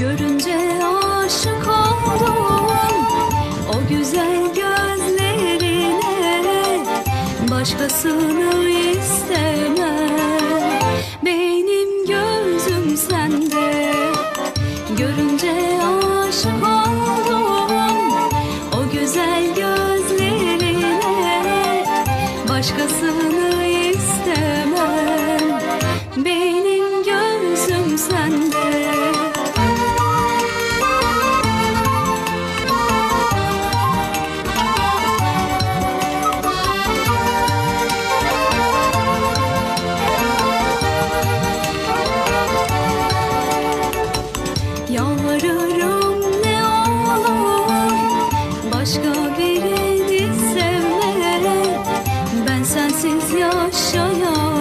Görünce aşık oldum. O güzel gözlerine Başkasını istemem. Benim gözüm sende. Görünce aşık oldum. O güzel gözlerine Başkasını istemem. Benim gözüm sende başka birini sevmeye Ben sensiz yaşayamam.